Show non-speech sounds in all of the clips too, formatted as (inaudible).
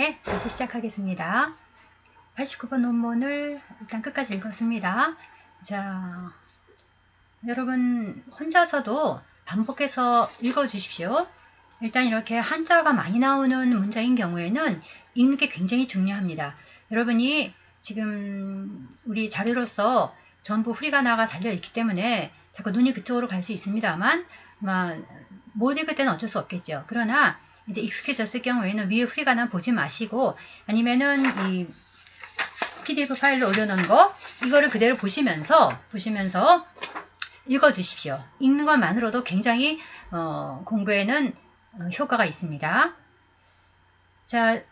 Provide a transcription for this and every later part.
네, 다시 시작하겠습니다. 89번 논문을 일단 끝까지 읽었습니다. 자, 여러분 혼자서도 반복해서 읽어주십시오. 일단 이렇게 한자가 많이 나오는 문장인 경우에는 읽는 게 굉장히 중요합니다. 여러분이 지금 우리 자료로서 전부 후리가나가 달려있기 때문에 자꾸 눈이 그쪽으로 갈 수 있습니다만 못 읽을 때는 어쩔 수 없겠죠. 그러나 이제 익숙해졌을 경우에는 위에 후리가나 보지 마시고 아니면은 이 PDF 파일로 올려놓은 거 이거를 그대로 보시면서 보시면서 읽어 주십시오. 읽는 것만으로도 굉장히 어, 공부에는 어, 효과가 있습니다. 자,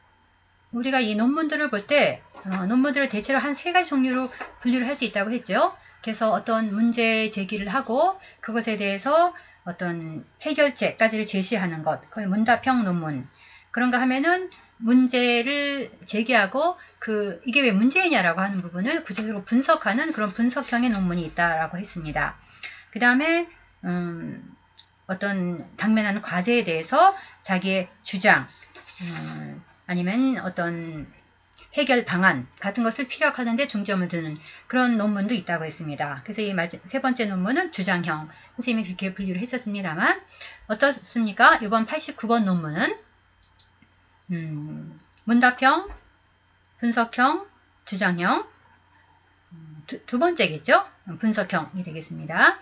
우리가 이 논문들을 볼때 어, 논문들을 대체로 한 세 가지 종류로 분류를 할 수 있다고 했죠. 그래서 어떤 문제 제기를 하고 그것에 대해서 어떤 해결책까지를 제시하는 것, 그걸 문답형 논문. 그런가 하면은 문제를 제기하고 그 이게 왜 문제냐라고 하는 부분을 구체적으로 분석하는 그런 분석형의 논문이 있다라고 했습니다. 그 다음에 음, 어떤 당면하는 과제에 대해서 자기의 주장 음, 아니면 어떤 해결 방안 같은 것을 피력하는 데 중점을 두는 그런 논문도 있다고 했습니다. 그래서 이 세 번째 논문은 주장형 선생님이 그렇게 분류를 했었습니다만 어떻습니까? 이번 89번 논문은 음, 문답형, 분석형, 주장형 음, 두, 두 번째겠죠? 분석형이 되겠습니다.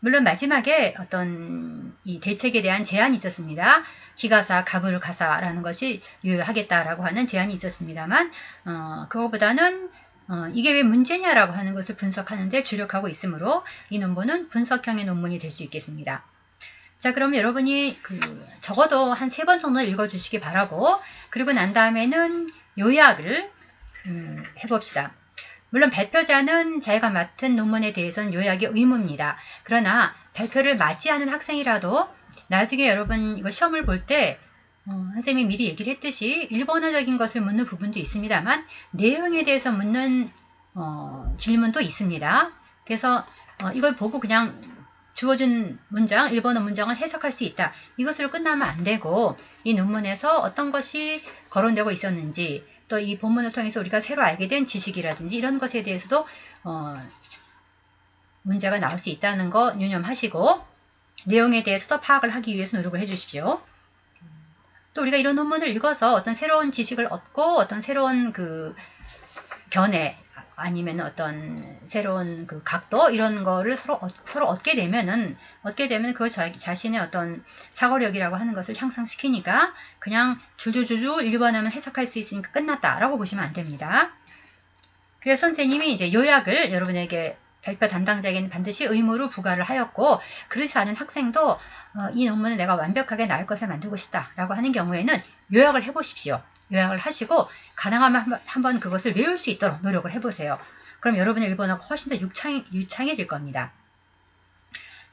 물론 마지막에 어떤 이 대책에 대한 제안이 있었습니다. 기가사, 가부르 가사라는 것이 유효하겠다라고 하는 제안이 있었습니다만 어, 그거보다는 어, 이게 왜 문제냐라고 하는 것을 분석하는데 주력하고 있으므로 이 논문은 분석형의 논문이 될 수 있겠습니다. 자, 그럼 여러분이 그 적어도 한 세 번 정도 읽어주시기 바라고 그리고 난 다음에는 요약을 음, 해봅시다. 물론 발표자는 자기가 맡은 논문에 대해서는 요약이 의무입니다. 그러나 발표를 맞지 않은 학생이라도 나중에 여러분 이거 시험을 볼때 어, 선생님이 미리 얘기를 했듯이 일본어적인 것을 묻는 부분도 있습니다만 내용에 대해서 묻는 어, 질문도 있습니다. 그래서 어, 이걸 보고 그냥 주어진 문장, 일본어 문장을 해석할 수 있다. 이것으로 끝나면 안 되고 이 논문에서 어떤 것이 거론되고 있었는지 또 이 본문을 통해서 우리가 새로 알게 된 지식이라든지 이런 것에 대해서도 어, 문제가 나올 수 있다는 거 유념하시고 내용에 대해서도 파악을 하기 위해서 노력을 해주십시오. 또 우리가 이런 논문을 읽어서 어떤 새로운 지식을 얻고 어떤 새로운 그 견해 아니면 어떤 새로운 그 각도 이런 거를 서로 서로 얻게 되면은 얻게 되면 그 자신의 어떤 사고력이라고 하는 것을 향상시키니까 그냥 줄줄줄줄 읽어보면 해석할 수 있으니까 끝났다라고 보시면 안 됩니다. 그래서 선생님이 이제 요약을 여러분에게 발표 담당자에게는 반드시 의무로 부과를 하였고 그렇지 않은 학생도 어, 이 논문을 내가 완벽하게 나을 것을 만들고 싶다라고 하는 경우에는 요약을 해보십시오. 요약을 하시고 가능하면 한번, 그것을 외울 수 있도록 노력을 해보세요. 그럼 여러분의 일본어가 훨씬 더 유창, 유창해질 겁니다.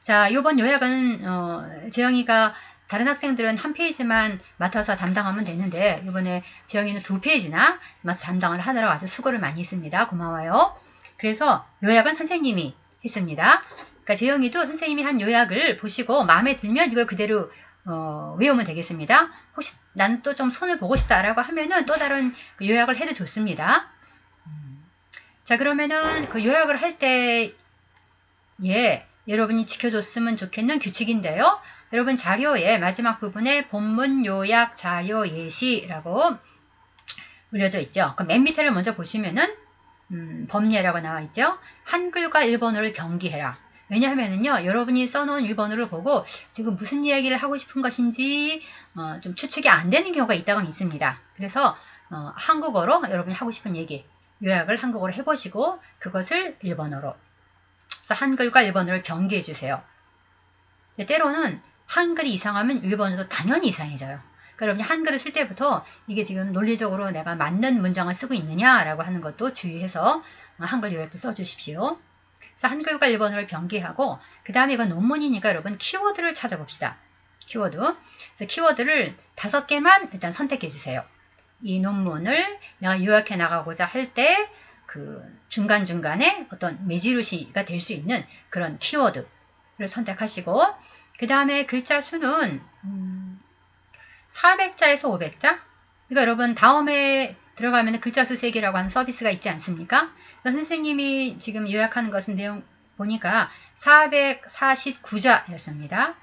자, 이번 요약은 어, 재영이가 다른 학생들은 한 페이지만 맡아서 담당하면 되는데 이번에 재영이는 두 페이지나 담당을 하느라 아주 수고를 많이 했습니다. 고마워요. 그래서 요약은 선생님이 했습니다. 그러니까 재영이도 선생님이 한 요약을 보시고 마음에 들면 이걸 그대로 어, 외우면 되겠습니다. 혹시 난 또 좀 손을 보고 싶다라고 하면은 또 다른 그 요약을 해도 좋습니다. 자 그러면은 그 요약을 할 때에 여러분이 지켜줬으면 좋겠는 규칙인데요. 여러분 자료의 마지막 부분에 본문 요약 자료 예시라고 올려져 있죠. 그맨 밑에를 먼저 보시면은 음, 법례라고 나와 있죠. 한글과 일본어를 병기해라. 왜냐하면요 여러분이 써놓은 일본어를 보고 지금 무슨 이야기를 하고 싶은 것인지 어, 좀 추측이 안 되는 경우가 있다고 있습니다. 그래서 어, 한국어로 여러분이 하고 싶은 얘기 요약을 한국어로 해보시고 그것을 일본어로 그래서 한글과 일본어를 병기해 주세요. 때로는 한글이 이상하면 일본어도 당연히 이상해져요. 여러분이 한글을 쓸 때부터 이게 지금 논리적으로 내가 맞는 문장을 쓰고 있느냐라고 하는 것도 주의해서 한글 요약도 써주십시오. 그래서 한글과 일본어를 병기하고 그 다음에 이건 논문이니까 여러분 키워드를 찾아봅시다. 키워드. 그래서 키워드를 다섯 개만 일단 선택해 주세요. 이 논문을 내가 요약해 나가고자 할 때 그 중간중간에 어떤 매지루시가 될 수 있는 그런 키워드를 선택하시고 그 다음에 글자 수는 음 400자에서 500자 그러니까 여러분 다음에 들어가면 글자 수 세기라고 하는 서비스가 있지 않습니까? 선생님이 지금 요약하는 것은 내용 보니까 449자였습니다.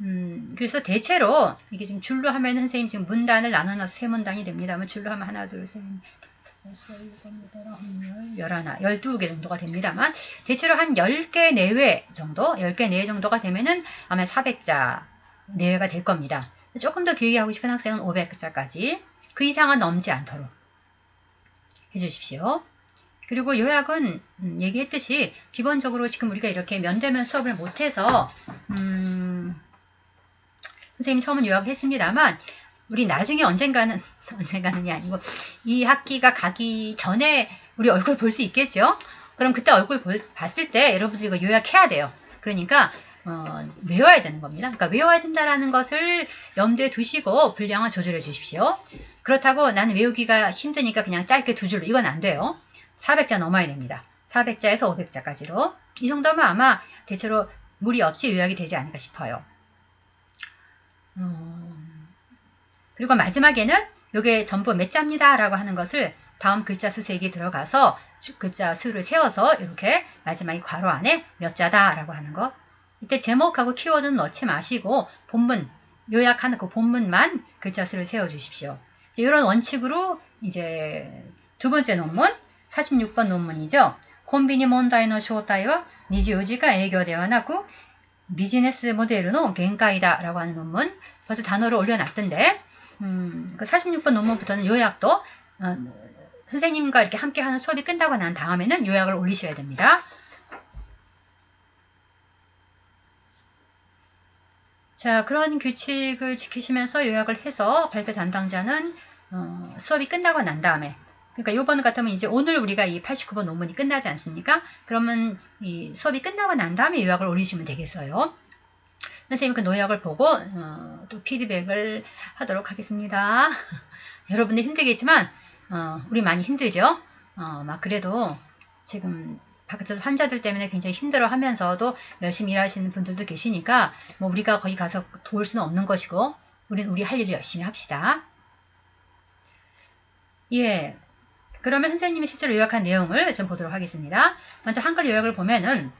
음, 그래서 대체로 이게 지금 줄로 하면 선생님 지금 문단을 나눠서 세 문단이 됩니다. 뭐 줄로 하면 하나, 둘, 셋, 넷, 열하나, 열두 개 정도가 됩니다만 대체로 한 10개 내외 정도, 10개 내외 정도가 되면은 아마 400자 내외가 될 겁니다. 조금 더 길게 하고 싶은 학생은 500자까지 그 이상은 넘지 않도록 해주십시오. 그리고 요약은 음, 얘기했듯이 기본적으로 지금 우리가 이렇게 면대면 수업을 못해서 음, 선생님 처음은 요약을 했습니다만 우리 나중에 언젠가는 (laughs) 언젠가는이 아니고 이 학기가 가기 전에 우리 얼굴 볼 수 있겠죠? 그럼 그때 얼굴 볼, 봤을 때 여러분들 이거 요약해야 돼요. 그러니까 어, 외워야 되는 겁니다. 그러니까 외워야 된다라는 것을 염두에 두시고 분량을 조절해 주십시오. 그렇다고 나는 외우기가 힘드니까 그냥 짧게 두 줄로 이건 안 돼요. 400자 넘어야 됩니다. 400자에서 500자까지로. 이 정도면 아마 대체로 무리 없이 요약이 되지 않을까 싶어요. 음, 그리고 마지막에는 이게 전부 몇 자입니다 라고 하는 것을 다음 글자 수 색이 들어가서 글자 수를 세워서 이렇게 마지막에 괄호 안에 몇 자다 라고 하는 것 이때 제목하고 키워드는 넣지 마시고 본문 요약하는 그 본문만 글자 수를 세워 주십시오. 이런 원칙으로 이제 두 번째 논문 46번 논문이죠. 콤비니 몬다이노 쇼타이와 니지 요지가 애교되어 나고 비즈니스 모델의 겐가이다 라고 하는 논문 벌써 단어를 올려놨던데 음, 그 46번 논문부터는 요약도 어, 선생님과 이렇게 함께 하는 수업이 끝나고 난 다음에는 요약을 올리셔야 됩니다. 자, 그런 규칙을 지키시면서 요약을 해서 발표 담당자는 어, 수업이 끝나고 난 다음에 그러니까 요번 같으면 이제 오늘 우리가 이 89번 논문이 끝나지 않습니까? 그러면 이 수업이 끝나고 난 다음에 요약을 올리시면 되겠어요. 선생님 그 노약을 보고 어, 또 피드백을 하도록 하겠습니다. (laughs) 여러분들 힘들겠지만 어, 우리 많이 힘들죠? 어, 막 그래도 지금 바깥에서 환자들 때문에 굉장히 힘들어 하면서도 열심히 일하시는 분들도 계시니까 뭐 우리가 거기 가서 도울 수는 없는 것이고 우리는 우리 할 일을 열심히 합시다. 예, 그러면 선생님이 실제로 요약한 내용을 좀 보도록 하겠습니다. 먼저 한글 요약을 보면은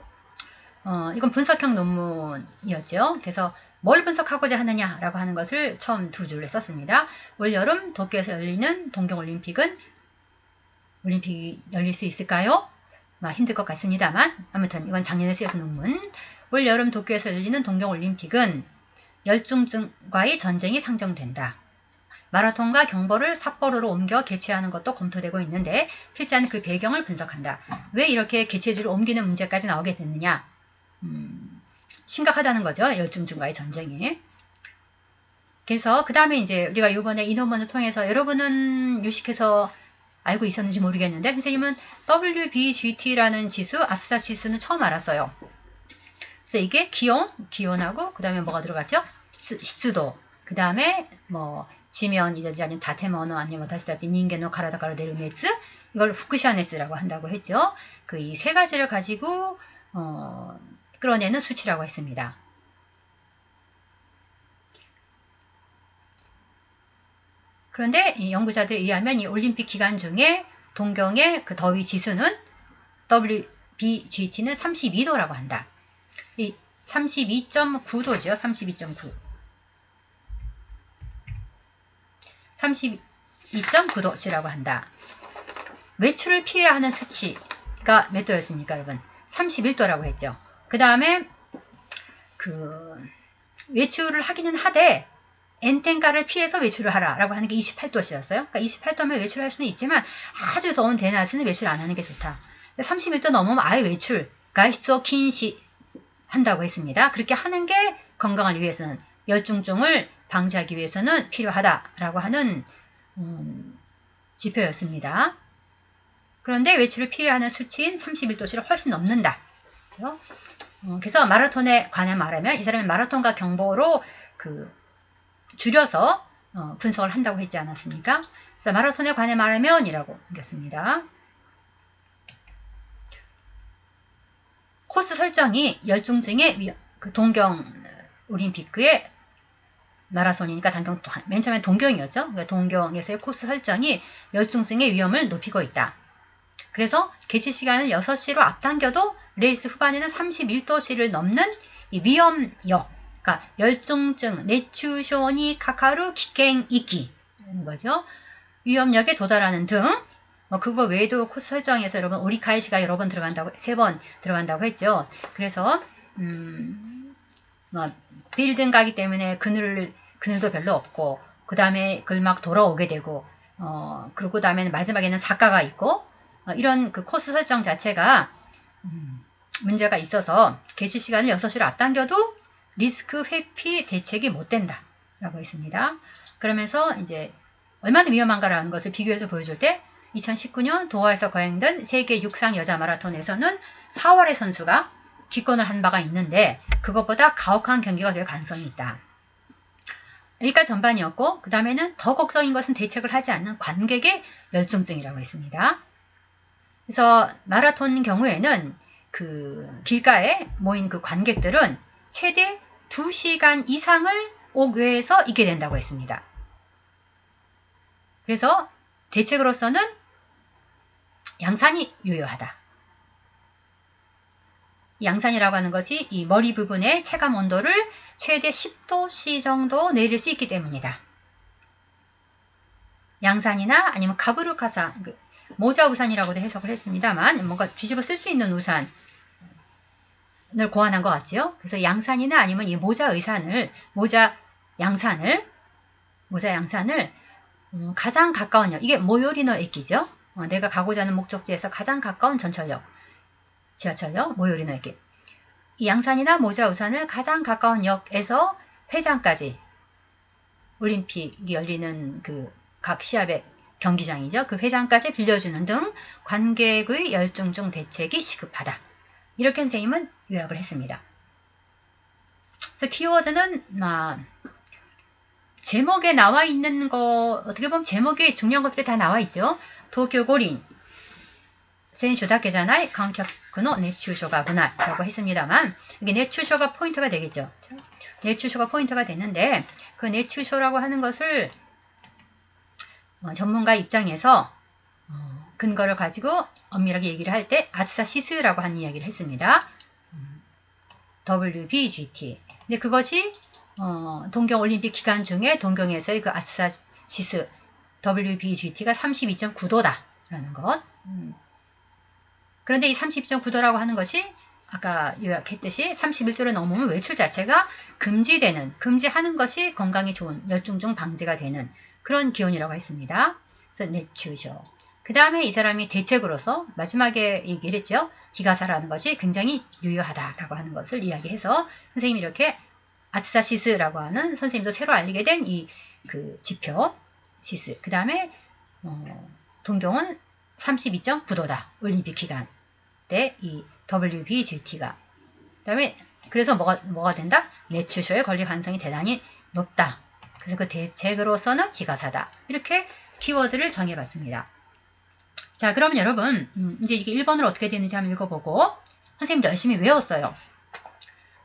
어, 이건 분석형 논문이었죠. 그래서 뭘 분석하고자 하느냐라고 하는 것을 처음 두 줄에 썼습니다. 올여름 도쿄에서 열리는 동경올림픽은 올림픽이 열릴 수 있을까요? 막 힘들 것 같습니다만 아무튼 이건 작년에 쓰여진 논문. 올 여름 도쿄에서 열리는 동경올림픽은 열중증과의 전쟁이 상정된다. 마라톤과 경보를 삿포로로 옮겨 개최하는 것도 검토되고 있는데 필자는 그 배경을 분석한다. 왜 이렇게 개최지를 옮기는 문제까지 나오게 됐느냐? 음, 심각하다는 거죠. 열중중과의 전쟁이. 그래서 그 다음에 이제 우리가 이번에 이 논문을 통해서 여러분은 유식해서 알고 있었는지 모르겠는데 선생님은 WBGT라는 지수, 아스타 지수는 처음 알았어요. 그래서 이게 기온, 기온하고 그 다음에 뭐가 들어갔죠?湿도, 그 다음에 뭐 지면이든지 아니면 다테모노 아니면 다시 다시 닌겐노 가라다가라 데르메츠 이걸 후쿠시아네스라고 한다고 했죠. 그 이 세 가지를 가지고 어, 끌어내는 수치라고 했습니다. 그런데 이 연구자들에 의하면 이 올림픽 기간 중에 동경의 그 더위 지수는 WBGT는 32도라고 한다. 이 32.9도죠. 32.9. 32.9도씨라고 한다. 외출을 피해야 하는 수치가 몇 도였습니까, 여러분? 31도라고 했죠. 그 다음에 그 외출을 하기는 하되 엔텐가를 피해서 외출을 하라라고 하는 게 28도였어요. 그러니까 28도면 외출할 수는 있지만 아주 더운 대낮에는 외출 안 하는 게 좋다. 31도 넘으면 아예 외출, 가이소 킨시 한다고 했습니다. 그렇게 하는 게 건강을 위해서는 열중증을 방지하기 위해서는 필요하다라고 하는 음, 지표였습니다. 그런데 외출을 피해야 하는 수치인 31도씨를 훨씬 넘는다. 그렇죠? 어, 그래서 마라톤에 관해 말하면 이 사람이 마라톤과 경보로 그 줄여서 어, 분석을 한다고 했지 않았습니까? 그래서 마라톤에 관해 말하면 이라고 옮겼습니다. 코스 설정이 열중증의 그 동경 올림픽의 마라손이니까 단경 맨 처음에 동경이었죠. 그러니까 동경에서의 코스 설정이 열중증의 위험을 높이고 있다. 그래서 개시 시간을 6시로 앞당겨도 레이스 후반에는 31도씨를 넘는 이 위험역, 그러니까 열중증, 내추쇼니 카카루 기행 이기 거죠. 위험역에 도달하는 등, 뭐 그거 외에도 코스 설정에서 여러분 오리카이 시가 여러 번 들어간다고 세 번 들어간다고 했죠. 그래서 음, 뭐 빌딩 가기 때문에 그늘 그늘도 별로 없고 그 다음에 그걸 막 돌아오게 되고 어 그리고 다음에는 마지막에는 사과가 있고 어, 이런 그 코스 설정 자체가 음, 문제가 있어서 개시 시간을 6시로 앞당겨도 리스크 회피 대책이 못 된다 라고 했습니다. 그러면서 이제 얼마나 위험한가라는 것을 비교해서 보여줄 때 2019년 도하에서 거행된 세계 육상 여자 마라톤에서는 4월의 선수가 기권을 한 바가 있는데 그것보다 가혹한 경기가 될 가능성이 있다. 여기까지 전반이었고 그 다음에는 더 걱정인 것은 대책을 하지 않는 관객의 열중증이라고 했습니다. 그래서 마라톤 경우에는 그 길가에 모인 그 관객들은 최대 2시간 이상을 옥외에서 있게 된다고 했습니다. 그래서 대책으로서는 양산이 유효하다. 양산이라고 하는 것이 이 머리 부분의 체감 온도를 최대 10도씨 정도 내릴 수 있기 때문이다. 양산이나 아니면 가브르카사, 그 모자 우산이라고도 해석을 했습니다만 뭔가 뒤집어 쓸 수 있는 우산 을 고안한 것 같지요. 그래서 양산이나 아니면 이 모자 의산을 모자 양산을 모자 양산을 음, 가장 가까운 역 이게 모요리너駅죠. 어, 내가 가고자 하는 목적지에서 가장 가까운 전철역 지하철역 모요리너駅이 양산이나 모자 우산을 가장 가까운 역에서 회장까지 올림픽이 열리는 그 각 시합의 경기장이죠. 그 회장까지 빌려주는 등 관객의 열중 중 대책이 시급하다. 이렇게 선생님은 요약을 했습니다. 그래서 키워드는 막 제목에 나와 있는 거 어떻게 보면 제목에 중요한 것들이 다 나와 있죠. 도쿄 고린 센쇼다케잖아요. 관객의 내추쇼가 문화라고 했습니다만 이게 내추쇼가 포인트가 되겠죠. 내추쇼가 포인트가 되는데 그 내추쇼라고 하는 것을 어, 전문가 입장에서 어, 근거를 가지고 엄밀하게 얘기를 할 때 아츠사시스라고 하는 이야기를 했습니다. WBGT. 근데 그것이 어, 동경올림픽 기간 중에 동경에서의 그 아츠사시스 WBGT가 32.9도다라는 것. 음. 그런데 이 30.9도라고 하는 것이 아까 요약했듯이 31도를 넘으면 외출 자체가 금지되는, 금지하는 것이 건강에 좋은 열중중 방지가 되는 그런 기온이라고 했습니다. 그래서 내추쇼. 그 다음에 이 사람이 대책으로서 마지막에 얘기를 했죠. 기가사라는 것이 굉장히 유효하다라고 하는 것을 이야기해서 선생님이 이렇게 아츠사시스라고 하는 선생님도 새로 알리게 된 이 그 지표 시스. 그 다음에 어, 동경은 32.9도다. 올림픽 기간 때 이 WBGT가. 그 다음에 그래서 뭐가, 뭐가 된다? 뇌출쇼에 걸릴 가능성이 대단히 높다. 그래서 그 대책으로서는 기가사다. 이렇게 키워드를 정해봤습니다. 자, 그러면 여러분 음, 이제 이게 1번으로 어떻게 되는지 한번 읽어보고 선생님 열심히 외웠어요.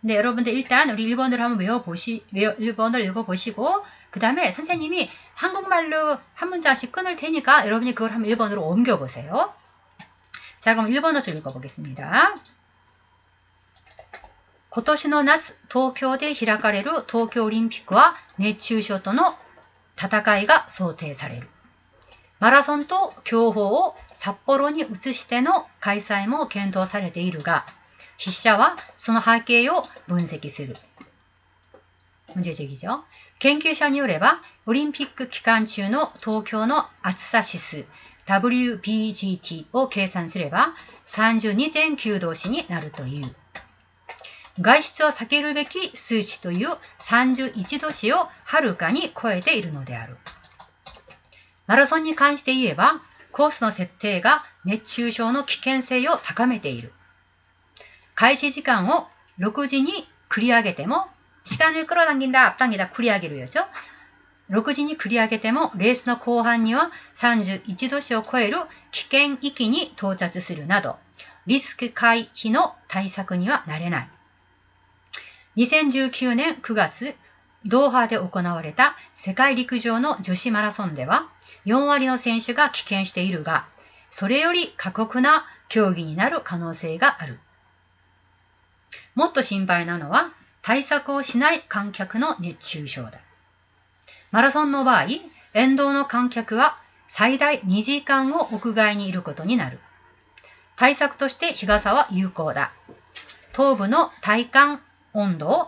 근데 네, 여러분들 일단 우리 1번을 한번 외워보시, 외워, 1번을 읽어보시고 그 다음에 선생님이 한국말로 한 문자씩 끊을 테니까 여러분이 그걸 한번 1번으로 옮겨보세요. 자, 그럼 1번어 좀 읽어보겠습니다. 고토시노나츠 도쿄대 히라카레루 도쿄올림픽과 네츠쇼토노 타다카이가 소태사레루 マラソンと競歩を札幌に移しての開催も検討されているが、筆者はその背景を分析する。研究者によれば、オリンピック期間中の東京の暑さ指数 WBGT を計算すれば32.9度氏になるという。外出を避けるべき数値という31度氏をはるかに超えているのである。マラソンに関して言えば、コースの設定が熱中症の危険性を高めている。開始時間を6時に繰り上げても、시간을끌어당긴다앞당기다繰리하기로였죠6時に繰り上げても、レースの後半には31度子を超える危険域に到達するなど、リスク回避の対策にはなれない。2019年9月、 ドーハで行われた世界陸上の女子マラソンでは4割の選手が棄権しているが、それより過酷な競技になる可能性がある。もっと心配なのは対策をしない観客の熱中症だ。マラソンの場合、沿道の観客は最大2時間を屋外にいることになる。対策として日傘は有効だ。頭部の体感温度を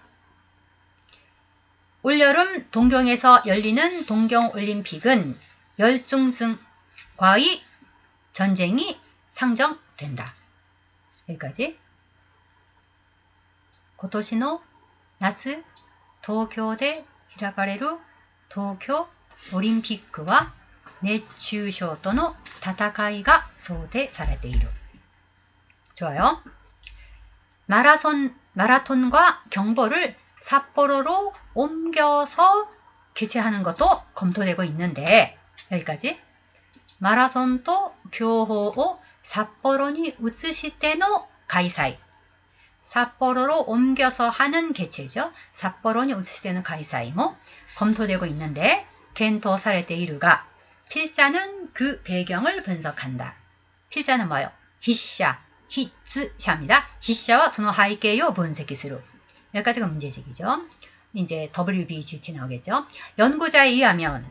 올여름 동경에서 열리는 동경올림픽은 열중증과의 전쟁이 상정된다. 여기까지. 今年の 夏 도쿄で 開かれる 도쿄 올림픽과 熱中症との戦いが想定されている. 좋아요. 마라손, 마라톤과 경보를 삿포로로 옮겨서 개최하는 것도 검토되고 있는데 여기까지 마라손도 교호오 삿포로니 우츠시테노 가이사이 삿포로로 옮겨서 하는 개최죠. 삿포로니 우츠시테노 가이사이모 뭐 검토되고 있는데 겐토 사레테 이루가 필자는 그 배경을 분석한다. 필자는 뭐요? 히샤, 히츠샤입니다. 히샤와 소노 하이케요 본색기스루 여기까지가 문제제기죠. 이제 WBGT 나오겠죠. 연구자에 의하면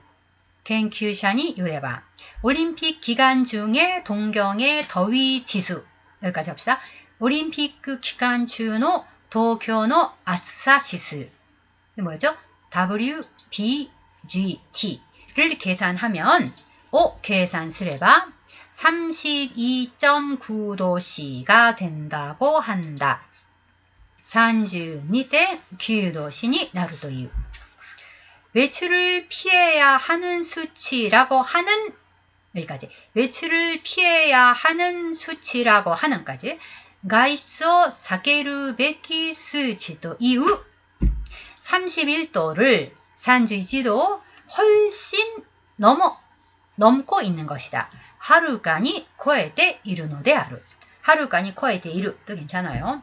겐큐샤니 요레바 올림픽 기간 중에 동경의 더위 지수 여기까지 합시다. 올림픽 그 기간 중의 도쿄의 아츠사 지수 뭐죠? WBGT를 계산하면 오 계산스레바 32.9도씨가 된다고 한다. 32.9 도신이 나루도 이유. 외출을 피해야 하는 수치라고 하는 여기까지 외출을 피해야 하는 수치라고 하는까지 가이소 사케르 베키 스지도 이후 31도를 31도 훨씬 넘어 넘고 있는 것이다. 하루간이 코에테 이르노데 아루. 하루간이 코에테 이르도 괜찮아요.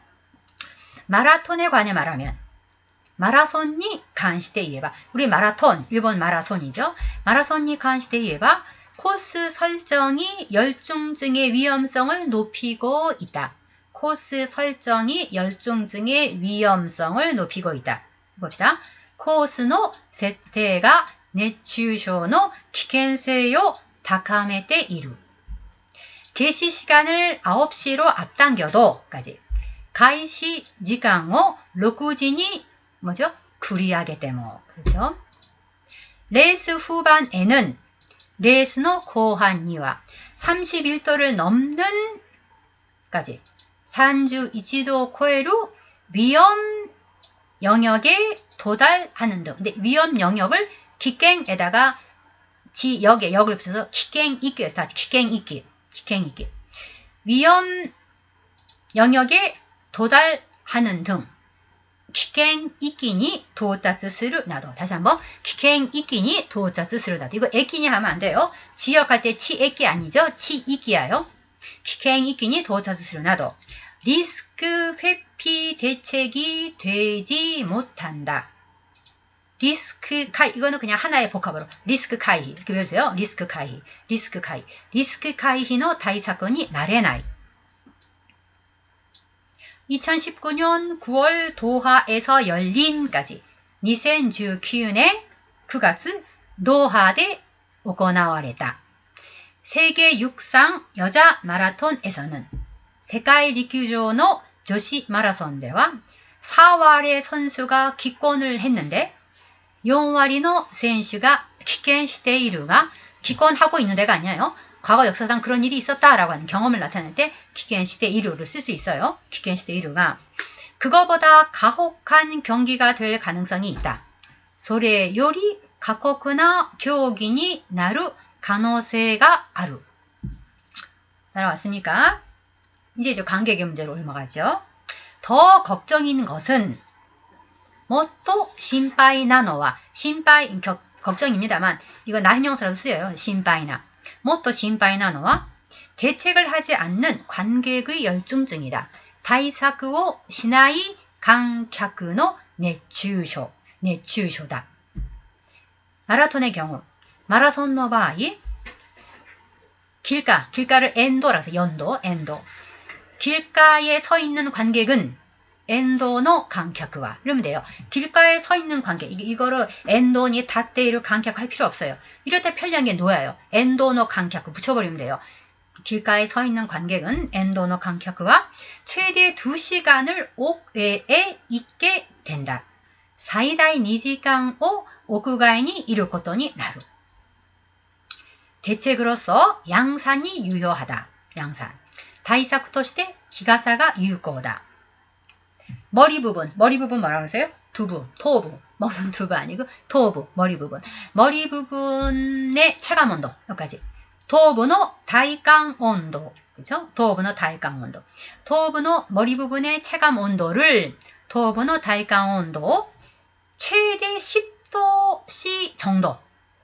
마라톤에 관해 말하면 마라손이 간시대 이에바 우리 마라톤 일본 마라손이죠. 마라손이 간시대 이에바 코스 설정이 열중증의 위험성을 높이고 있다. 코스 설정이 열중증의 위험성을 높이고 있다. 봅시다. 코스의 세태가 熱中症の危険性を高めている. 개시 시간을 9시로 앞당겨도까지 가이시 시간을 6시니 뭐죠? 구리하게ても 그렇죠? 레이스 후반에는 레이스의 고한이와 31도를 넘는 까지 31도 코에로 위험 영역에 도달하는 등. 근데 위험 영역을 기깽에다가 지 역에 역을 붙여서 있기에서 다시 기깽 있기, 기깽 있기. 위험 영역에 도달하는 등. 기행 이끼니 도자스스루. 나도 다시 한번. 기행 이끼니 도자스스루 나도 이거 에끼니 하면 안 돼요. 지역할 때 치에끼 아니죠? 치이끼야요. 기행 이끼니 도자스스루. 나도. 리스크 회피 대책이 되지 못한다. 리스크 카이. 이거는 그냥 하나의 복합으로. 리스크 카이. 이렇게 외우세요. 리스크 카이. 리스크 카이. 리스크 카이히노 다이 사건이 나레나이. 2019년 9월 도하에서 열린까지 2019년 9월 도하에 行われた 세계 육상 여자 마라톤에서는 세계 리큐조의 조시 마라톤대와 4월의 선수가 기권을 했는데 4월의 선수가 기권시대いる가 기권하고 있는 데가 아니에요. 과거 역사상 그런 일이 있었다라고 하는 경험을 나타낼 때 기겐시대 이루를 쓸 수 있어요. 기겐시대 이루가 그거보다 가혹한 경기가 될 가능성이 있다. 소래 요리 가혹나 교기니 나루 가능세가 아루. 따라왔습니까? 이제 이제 관객의 문제로 올라가죠. 더 걱정인 것은 뭐또 심파이 나노와 심파이 걱정입니다만 이거 나형사라도 쓰여요. 심파이나 무엇도 심바이나노와 대책을 하지 않는 관객의 열중증이다. 다이사크오 시나이 강객의 내추쇼, 내추쇼다. 마라톤의 경우, 마라손노 바이, 길가, 길가를 엔도라서 연도, 엔도. 길가에 서 있는 관객은 엔도노 강격과 이러면 돼요. 길가에 서 있는 관객 이, 이거를 엔도니 다데이를 강격할 필요 없어요. 이럴 때 편리한 게 놓아요. 엔도노 강격 붙여버리면 돼요. 길가에 서 있는 관객은 엔도노 강격과 최대 2시간을 옥외에 있게 된다. 사이다이 니지간오 오쿠가인이 이룰 것더니 나루. 대책으로서 양산이 유효하다. 양산. 다이사쿠토시대 기가사가 유효거다. 머리 부분, 머리 부분 뭐라고 하세요? 두부, 토부. 먹은 두부 아니고 토부, 머리 부분. 머리 부분의 체감 온도 여기까지. 토부의 다이강 온도. 그죠? 토부의 다이강 온도. 토부의 머리 부분의 체감 온도를 토부의 다이강 온도 최대 10도씨 정도.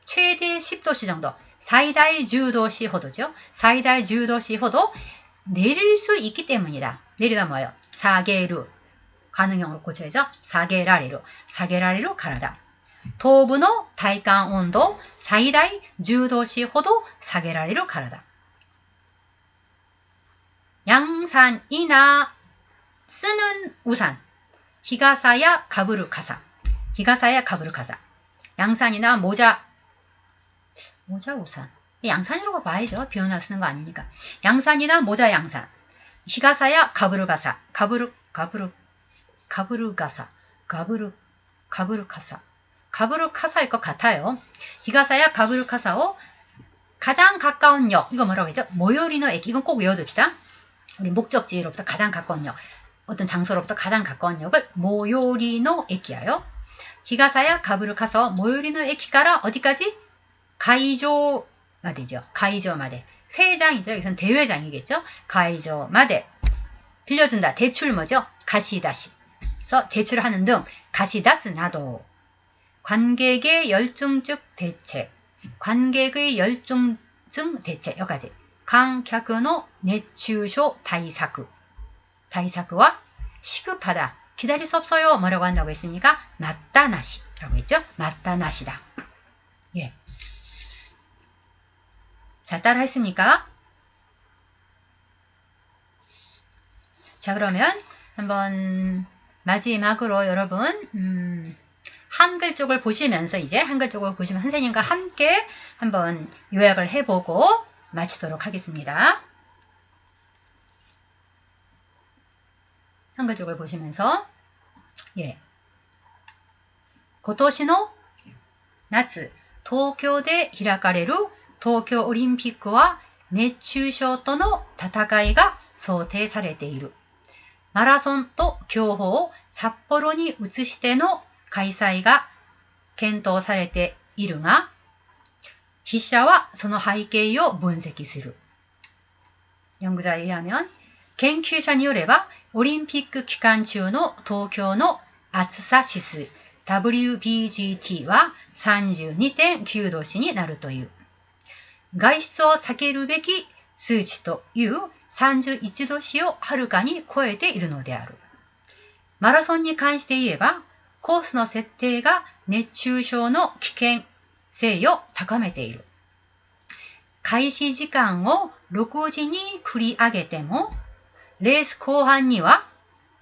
최대 10도씨 정도. 사이다이 주도시 호도죠. 사이다이 주도시 호도 내릴 수 있기 때문이다. 내리다 뭐예요? 사계루. 가능형으로 고쳐야죠. 사계라리로 사계라리로 가라다. 도부노 다이간 온도 사이다이 주도시 호도 사계라리로 가라다. 양산이나 쓰는 우산 히가사야 가브루 카사 히가사야 가브루 카사 양산이나 모자 모자 우산 양산이라고 봐야죠. 비오나 쓰는 거 아니니까. 양산이나 모자 양산. 히가사야 가브르가사. 가브르 가브르 가브르가사, 가브르, 가브르카사, 가브르카사일 것 같아요. 이가사야 가브르카사오 가장 가까운 역, 이거 뭐라고 했죠? 모요리노駅, 이건 꼭 외워둡시다. 우리 목적지로부터 가장 가까운 역, 어떤 장소로부터 가장 가까운 역을 모요리노에키야요. 히가사야 가브르카서 모요리노에키가라 어디까지? 가이조 마대죠. 가이조 마대. 회장이죠. 여기선 대회장이겠죠. 가이조 마대. 빌려준다. 대출 뭐죠? 가시다시. 서 대처하는 등 가시다스 나도. 관객의 열중증 대책 관객의 열중증 대책 여기까지. 강객의 내추쇼 다이사크. 다이사크와 시급하다. 기다릴 수 없어요. 뭐라고 한다고 했으니까 맞다나시라고 했죠? 맞다나시다. 예. 잘 따라 했습니까? 자 그러면 한번 마지막으로 여러분 음, 한글 쪽을 보시면서 이제 한글 쪽을 보시면 선생님과 함께 한번 요약을 해보고 마치도록 하겠습니다. 한글 쪽을 보시면서 예. 今年の夏東京で開かれる東京オリンピックは熱中症との戦いが想定されている。 マラソンと競歩を札幌に移しての開催が検討されているが、筆者はその背景を分析する。연구자에의하면研究者によれば、オリンピック期間中の東京の暑さ指数 WBGT は32.9度子になるという。外出を避けるべき 数値という31度子をはるかに超えているのである。マラソンに関して言えば、コースの設定が熱中症の危険性を高めている。開始時間を6時に繰り上げても、レース後半には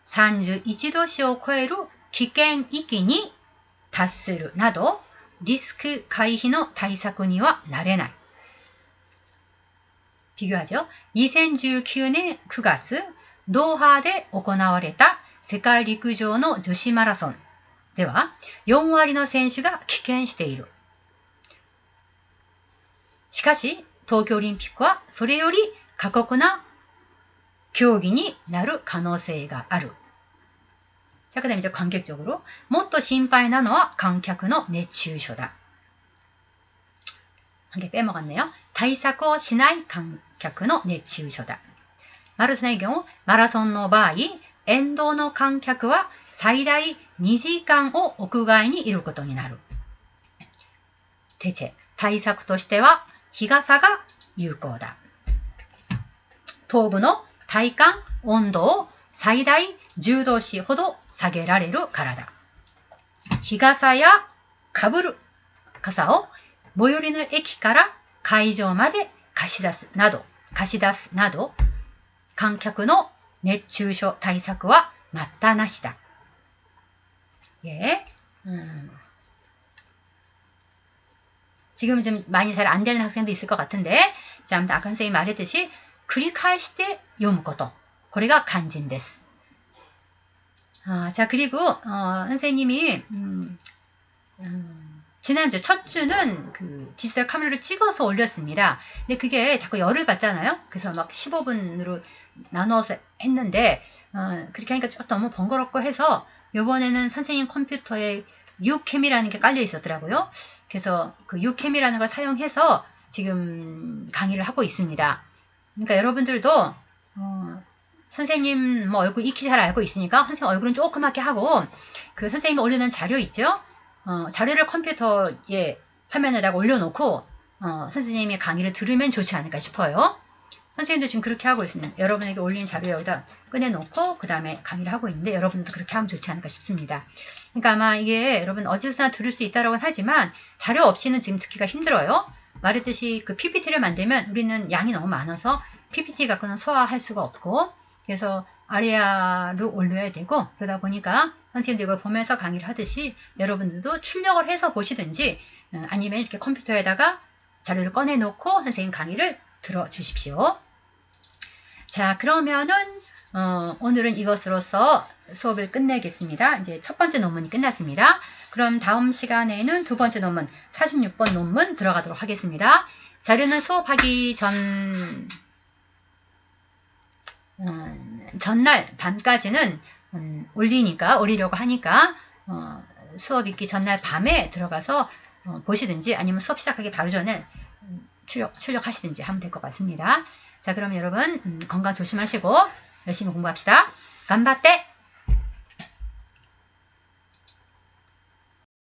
31度子を超える危険域に達するなど、リスク回避の対策にはなれない。 비교하죠. 2019년 9月 노하에 行われた世界陸上の女子マラソンでは4割の選手が棄権している。しかし東京オリンピックはそれより過酷な競技になる可能性がある。 자, 그 다음에 이제 관객적으로, もっと心配なのは観客の熱中症だ。 한 개 빼먹었네요. 対策をしない観 客の熱中症だ。マルセネギョン、マラソンの場合、沿道の観客は最大2時間を屋外にいることになる。テチェ、対策としては日傘が有効だ。頭部の体感温度を最大10度 C ほど下げられるからだ。日傘やかぶる傘を最寄りの駅から会場まで貸し出すなど 貸し出すなど、観客の熱中症対策は待ったなしだ。 예. 음. 지금 좀 많이 잘 안 되는 학생도 있을 것 같은데, 자, 아무튼 아까 선생님이 말했듯이, 繰り返して読むこと. これが肝心です. 아, 자, 그리고, 어, 선생님이, 음, 음, 지난주 첫 주는 그 디지털 카메라로 찍어서 올렸습니다. 근데 그게 자꾸 열을 받잖아요. 그래서 막 15분으로 나눠서 했는데, 어, 그렇게 하니까 좀 너무 번거롭고 해서, 요번에는 선생님 컴퓨터에 유캠이라는 게 깔려 있었더라고요. 그래서 그 유캠이라는 걸 사용해서 지금 강의를 하고 있습니다. 그러니까 여러분들도 어, 선생님 뭐 얼굴 익히 잘 알고 있으니까 선생님 얼굴은 조그맣게 하고 그 선생님이 올려놓은 자료 있죠? 어, 자료를 컴퓨터에 화면에다가 올려놓고 어, 선생님의 강의를 들으면 좋지 않을까 싶어요. 선생님도 지금 그렇게 하고 있습니다. 여러분에게 올린 자료 여기다 꺼내놓고 그 다음에 강의를 하고 있는데 여러분도 그렇게 하면 좋지 않을까 싶습니다. 그러니까 아마 이게 여러분 어디서나 들을 수 있다라고는 하지만 자료 없이는 지금 듣기가 힘들어요. 말했듯이 그 PPT를 만들면 우리는 양이 너무 많아서 PPT 갖고는 소화할 수가 없고 그래서 아래아를 올려야 되고 그러다 보니까 선생님도 이걸 보면서 강의를 하듯이 여러분들도 출력을 해서 보시든지 어, 아니면 이렇게 컴퓨터에다가 자료를 꺼내놓고 선생님 강의를 들어주십시오. 자 그러면은 어, 오늘은 이것으로서 수업을 끝내겠습니다. 이제 첫 번째 논문이 끝났습니다. 그럼 다음 시간에는 두 번째 논문 46번 논문 들어가도록 하겠습니다. 자료는 수업하기 전 음, 전날 밤까지는 음, 올리니까 올리려고 하니까 어, 수업 있기 전날 밤에 들어가서 어, 보시든지 아니면 수업 시작하기 바로 전에 음, 출력, 출력하시든지 하면 될 것 같습니다. 자 그럼 여러분 음, 건강 조심하시고 열심히 공부합시다. 간바떼